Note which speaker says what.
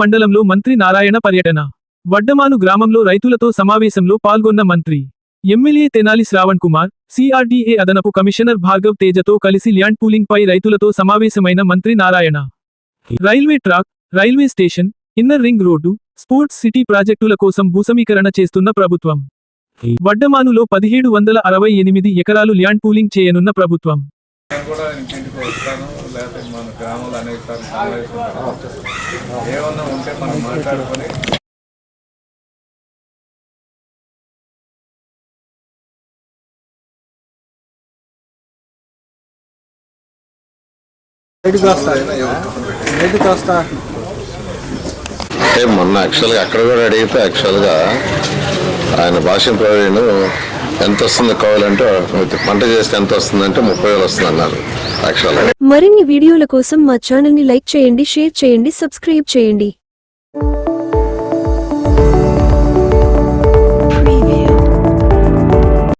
Speaker 1: మండలంలో మంత్రి నారాయణ పర్యటన. వడ్డమాను గ్రామంలో రైతులతో సమావేశంలో పాల్గొన్న మంత్రి ఎమ్మెల్యే తెనాలి శ్రావణ్ కుమార్ సిఆర్డీఏ అదనపు కమిషనర్ భార్గవ్ తేజతో కలిసి ల్యాండ్ పూలింగ్ పై రైతులతో సమావేశమైన మంత్రి Narayana. Railway track railway station inner ring road sports city ప్రాజెక్టుల కోసం భూసమీకరణ చేస్తున్న ప్రభుత్వం. వడ్డమానులో పదిహేడు వందల అరవై ఎనిమిది ఎకరాలు ల్యాండ్ పూలింగ్ చేయనున్న ప్రభుత్వం.
Speaker 2: నేను కూడా ఇంటింటికి వస్తాను లేకపోతే మన గ్రామంలో అనేక సార్లు సమావేశం ఏమన్నా ఉంటే మనం మాట్లాడుకొని
Speaker 3: అంటే మొన్న యాక్చువల్గా అక్కడ కూడా అడిగితే యాక్చువల్గా ఆయన భాష ప్రవీణ్ ఎంత వస్తుంది కావాలంటే పంట చేస్తే ఎంత వస్తుందంటే ముప్పై వేలు వస్తుంది అన్నారు
Speaker 4: మరిన్ని వీడియోల కోసం మా ఛానల్ని లైక్ చేయండి షేర్ చేయండి సబ్స్క్రైబ్ చేయండి.